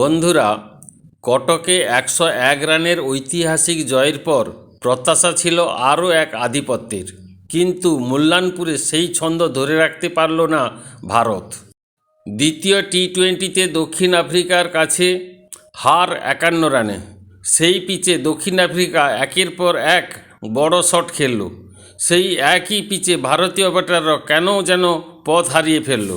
বন্ধুরা, কটকে একশো এক রানের ঐতিহাসিক জয়ের পর প্রত্যাশা ছিল আরও এক আধিপত্যের। কিন্তু মূল্যানপুরে সেই ছন্দ ধরে রাখতে পারল না ভারত। দ্বিতীয় টি টোয়েন্টিতে দক্ষিণ আফ্রিকার কাছে হার একান্ন রানে। সেই পিচে দক্ষিণ আফ্রিকা একের পর এক বড় শট খেলল। সেই একই পিচে ভারতীয় ব্যাটাররা কেন যেন পথ হারিয়ে ফেলল।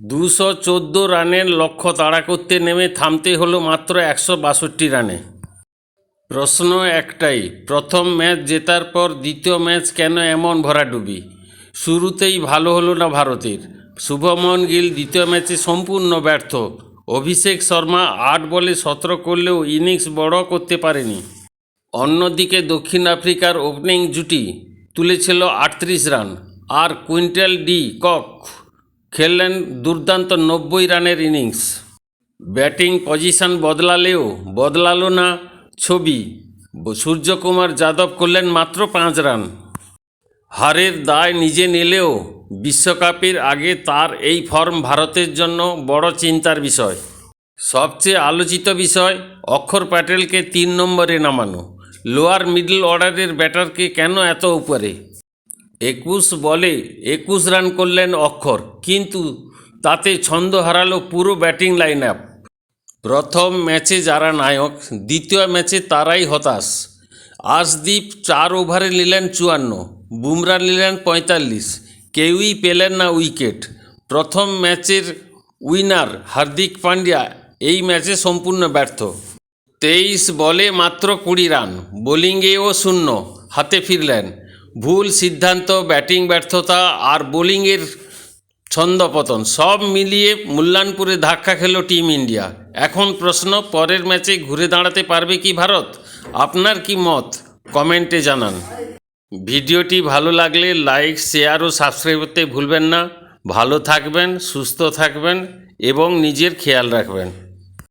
দুশো চোদ্দ রানের লক্ষ্য তাড়া করতে নেমে থামতে হলো মাত্র একশো বাষট্টি রানে। প্রশ্ন একটাই, প্রথম ম্যাচ জেতার পর দ্বিতীয় ম্যাচ কেন এমন ভরাডুবি? শুরুতেই ভালো হলো না ভারতের। শুভমন গিল দ্বিতীয় ম্যাচে সম্পূর্ণ ব্যর্থ। অভিষেক শর্মা আট বলে সতেরো করলেও ইনিংস বড় করতে পারেনি। অন্যদিকে দক্ষিণ আফ্রিকার ওপেনিং জুটি তুলেছিল আটত্রিশ রান। আর কুইন্টাল ডি কক খেললেন দুর্দান্ত নব্বই রানের ইনিংস। ব্যাটিং পজিশন বদলালেও বদলালো না ছবি। সূর্যকুমার যাদব করলেন মাত্র পাঁচ রান। হারের দায় নিজে নিলেও বিশ্বকাপের আগে তার এই ফর্ম ভারতের জন্য বড় চিন্তার বিষয়। সবচেয়ে আলোচিত বিষয়, অক্ষর প্যাটেলকে তিন নম্বরে নামানো। লোয়ার মিডল অর্ডারের ব্যাটারকে কেন এত উপরে? একুশ বলে একুশ রান করলেন অক্ষর, কিন্তু তাতে ছন্দ হারালো পুরো ব্যাটিং লাইন আপ প্রথম ম্যাচে যারা নায়ক, দ্বিতীয় ম্যাচে তারাই হতাশ। আশদীপ চার ওভারে নিলেন চুয়ান্ন, বুমরা নিলেন পঁয়তাল্লিশ, কেউই পেলেন না উইকেট। প্রথম ম্যাচের উইনার হার্দিক পান্ডিয়া এই ম্যাচে সম্পূর্ণ ব্যর্থ। তেইশ বলে মাত্র কুড়ি রান, বোলিংয়েও শূন্য, হাতে ফিরলেন। ভুল সিদ্ধান্ত, ব্যাটিং ব্যর্থতা আর বোলিংয়ের ছন্দপতন সব মিলিয়ে মূল্যানপুরে ধাক্কা খেল টিম ইন্ডিয়া। এখন প্রশ্ন, পরের ম্যাচে ঘুরে দাঁড়াতে পারবে কি ভারত? আপনার কি মত? কমেন্টে জানান। ভিডিওটি ভালো লাগলে লাইক, শেয়ার ও সাবস্ক্রাইব করতে ভুলবেন না। ভালো থাকবেন, সুস্থ থাকবেন এবং নিজের খেয়াল রাখবেন।